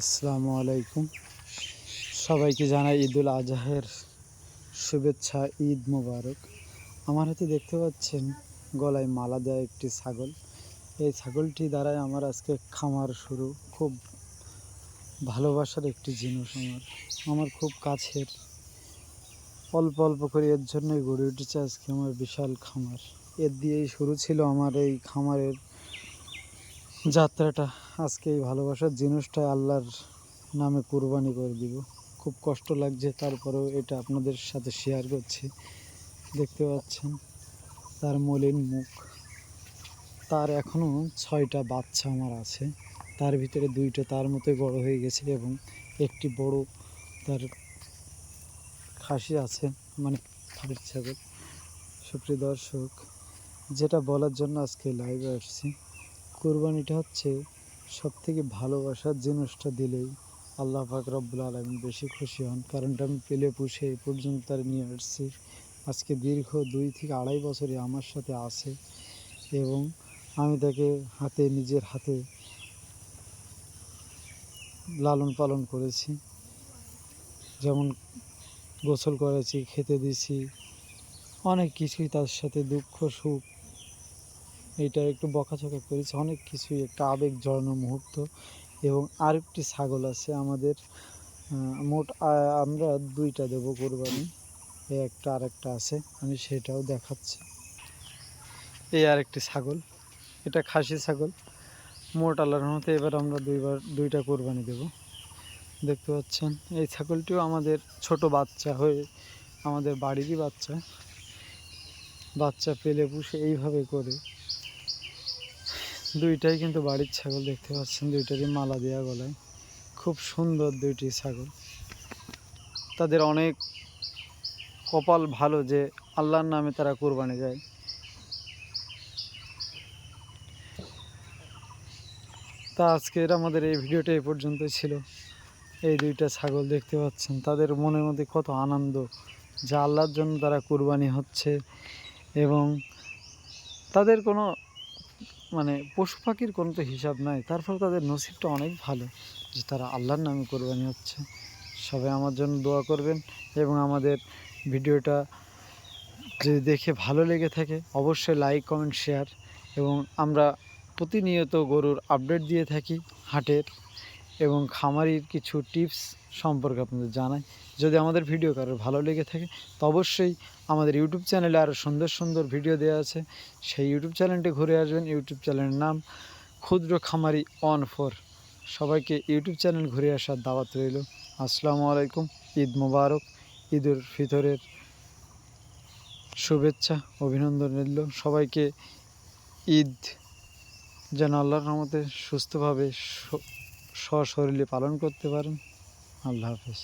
আসসালামু আলাইকুম। সবাইকে জানাই ঈদুল আজহার শুভেচ্ছা, ঈদ মোবারক। আমার হাতে দেখতে পাচ্ছেন গলায় মালা দেওয়া একটি ছাগল। এই ছাগলটি দ্বারাই আমার আজকে খামার শুরু। খুব ভালোবাসার একটি জিনিস আমার। আমার খুব কাছের। অল্প অল্প করে এর জন্যই গড়ে উঠেছে আজকে আমার বিশাল খামার। এর দিয়েই শুরু ছিল আমার এই খামারের যাত্রাটা আজকে এই ভালোবাসার জিনিসটা আল্লাহর নামে কুরবানি করে দিব। খুব কষ্ট লাগছে, তারপরেও এটা আপনাদের সাথে শেয়ার করছি। দেখতে পাচ্ছেন, তার মলিন মুখ। তার এখনও ছয়টা বাচ্চা আমার আছে। তার ভিতরে দুইটা তার মতোই বড় হয়ে গেছে এবং একটি বড় তার খাসি আছে মানে খাসির ছাগল। সুপ্রিয় দর্শক, যেটা বলার জন্য আজকে লাইভে আসছি। কোরবানিটা হচ্ছে সব থেকে ভালোবাসার জিনিসটা দিলেই আল্লাহ পাক রব্বুল আলমিন বেশি খুশি হন। কারণটা আমি পেলে পুষে এই পর্যন্ত তার নিয়ে আসছি। আজকে দীর্ঘ দুই থেকে আড়াই বছরে আমার সাথে আছে এবং আমি তাকে হাতে, নিজের হাতে লালন পালন করেছি। যেমন গোসল করেছি, খেতে দিছি অনেক কিছুই তার সাথে দুঃখ, সুখ এটা একটু বকাঝকা করেছি। অনেক কিছুই, একটা আবেগ জড়ানো মুহূর্ত এবং আরেকটি ছাগল আছে আমাদের। মোট আমরা দুইটা দেবো কোরবানি। এই একটা আরেকটা আছে, আমি সেটাও দেখাচ্ছি। এই আরেকটি ছাগল, এটা খাসি ছাগল। মোট আল্লাহর মতে এবার আমরা দুইবার, দুইটা কোরবানি দেব। দেখতে পাচ্ছেন, এই ছাগলটিও আমাদের ছোট বাচ্চা হয়ে আমাদের বাড়িরই বাচ্চা। বাচ্চা পেলে পুষে এইভাবে করে দুইটাই কিন্তু বাড়ির ছাগল দেখতে পাচ্ছেন, দুইটারই মালা দেওয়া গলায়। খুব সুন্দর দুইটি ছাগল। তাদের অনেক কপাল ভালো যে আল্লাহর নামে তারা কোরবানি যায় তা আজকের আমাদের এই ভিডিওটা এই পর্যন্তই ছিল। এই দুইটা ছাগল দেখতে পাচ্ছেন, তাদের মনের মধ্যে কত আনন্দ যা আল্লাহর জন্য তারা কোরবানি হচ্ছে এবং তাদের কোনো মানে পশু পাখির কোনো তো হিসাব নাই। তারপর তাদের নসিবটা অনেক ভালো যে তারা আল্লাহর নামে কোরবানি হচ্ছে। সবাই আমার জন্য দোয়া করবেন এবং আমাদের ভিডিওটা যদি দেখে ভালো লেগে থাকে, অবশ্যই লাইক, কমেন্ট, শেয়ার এবং আমরা প্রতিনিয়ত গরুর আপডেট দিয়ে থাকি হাটের এবং খামারির কিছু টিপস সম্পর্কে আপনাদের জানাই। যদি আমাদের ভিডিও কারোর ভালো লেগে থাকে, তো অবশ্যই আমাদের ইউটিউব চ্যানেলে আরও সুন্দর সুন্দর ভিডিও দেওয়া আছে। সেই ইউটিউব চ্যানেলটি ঘুরে আসবেন। ইউটিউব চ্যানেলের নাম ক্ষুদ্র খামারি অন ফোর। সবাইকে ইউটিউব চ্যানেল ঘুরে আসার দাওয়াত রইল। আসসালামু আলাইকুম। ঈদ মোবারক। ঈদুল ফিতরের শুভেচ্ছা, অভিনন্দন রইল। সবাইকে ঈদ যেন আল্লাহর রহমতে সুস্থভাবে সশরীরে পালন করতে পারেন। আল্লাহ হাফেজ।